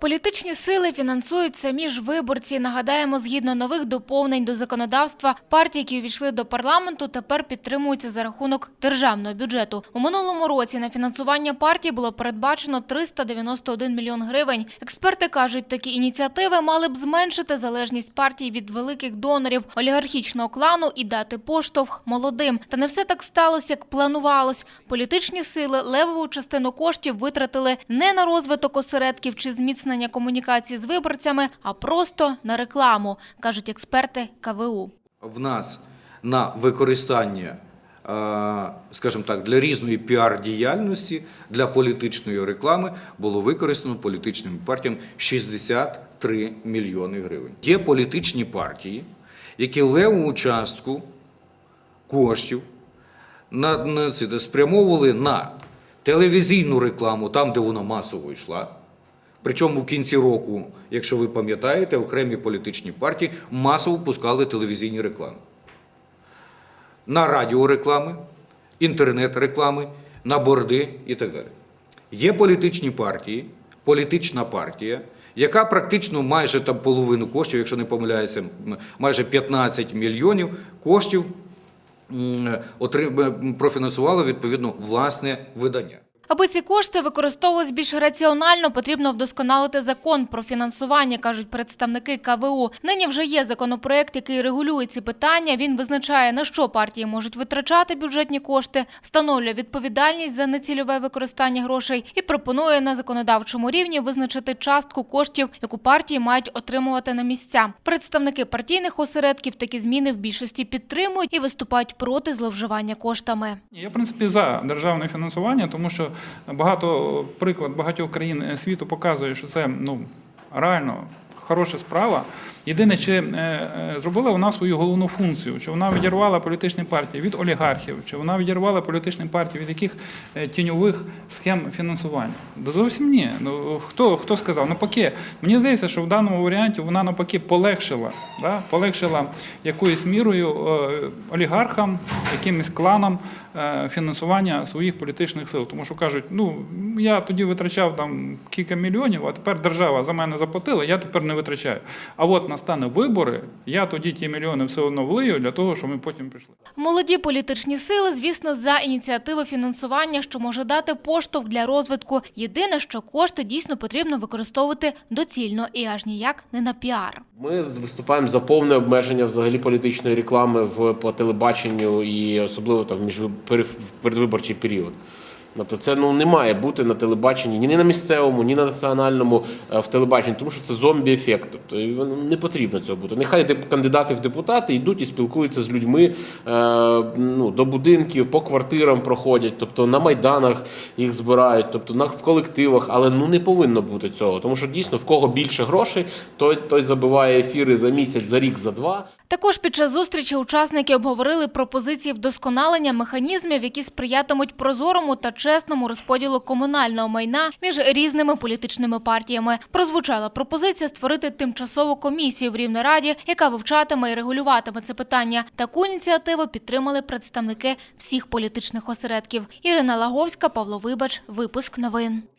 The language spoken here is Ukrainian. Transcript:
Політичні сили фінансують самі ж виборці. Нагадаємо, згідно нових доповнень до законодавства, партії, які увійшли до парламенту, тепер підтримуються за рахунок державного бюджету. У минулому році на фінансування партії було передбачено 391 мільйон гривень. Експерти кажуть, такі ініціативи мали б зменшити залежність партій від великих донорів, олігархічного клану і дати поштовх молодим. Та не все так сталося, як планувалось. Політичні сили левову частину коштів витратили не на розвиток осередків чи зміцнення комунікації з виборцями, а просто на рекламу, кажуть експерти КВУ. в нас на використання, е, скажімо так, для різної піар-діяльності, для політичної реклами було використано політичними партіями 63 мільйони гривень. Є політичні партії, які леву частку коштів на спрямовували на телевізійну рекламу, там, де вона масово йшла. Причому в кінці року, якщо ви пам'ятаєте, окремі політичні партії масово пускали телевізійні реклами. На радіореклами, інтернет-реклами, на борди і так далі. Є політичні партії, політична партія, яка практично майже там половину коштів, якщо не помиляюся, майже 15 мільйонів коштів профінансувала відповідно власне видання. Аби ці кошти використовувались більш раціонально, потрібно вдосконалити закон про фінансування, кажуть представники КВУ. Нині вже є законопроект, який регулює ці питання. Він визначає, на що партії можуть витрачати бюджетні кошти, встановлює відповідальність за нецільове використання грошей і пропонує на законодавчому рівні визначити частку коштів, яку партії мають отримувати на місця. Представники партійних осередків такі зміни в більшості підтримують і виступають проти зловживання коштами. Я, в принципі, за державне фінансування, тому що багато приклад багатьох країн світу показує, що це ну реально. Хороша справа. Єдине, чи е, е, зробила вона свою головну функцію, чи вона відірвала політичні партії від олігархів, чи вона відірвала політичні партії від яких е, тіньових схем фінансування? Да зовсім ні. Ну хто, хто сказав? Навпаки, мені здається, що в даному варіанті вона навпаки полегшила, да? полегшила якоюсь мірою олігархам, якимось кланам фінансування своїх політичних сил. Тому що кажуть, ну я тоді витрачав там кілька мільйонів, а тепер держава за мене заплатила, я тепер не витрачаю. А от настане вибори, я тоді ті мільйони все одно влию для того, щоб ми потім прийшли. Молоді політичні сили, звісно, за ініціативи фінансування, що може дати поштовх для розвитку. Єдине, що кошти дійсно потрібно використовувати доцільно і аж ніяк не на піар. Ми виступаємо за повне обмеження взагалі політичної реклами в по телебаченню і особливо там між в передвиборчий період. Тобто це ну не має бути на телебаченні ні на місцевому, ні на національному е, в телебаченні, тому що це зомбі-ефект. Тобто не потрібно цього бути. Нехай кандидати в депутати йдуть і спілкуються з людьми е, ну, до будинків, по квартирам проходять, тобто на майданах їх збирають, тобто на в колективах, але ну не повинно бути цього, тому що дійсно в кого більше грошей, той той забиває ефіри за місяць, за рік, за два. Також під час зустрічі учасники обговорили пропозиції вдосконалення механізмів, які сприятимуть прозорому та чесному розподілу комунального майна між різними політичними партіями. Прозвучала пропозиція створити тимчасову комісію в Рівнераді, яка вивчатиме і регулюватиме це питання. Таку ініціативу підтримали представники всіх політичних осередків. Ірина Лаговська, Павло Вибач, випуск новин.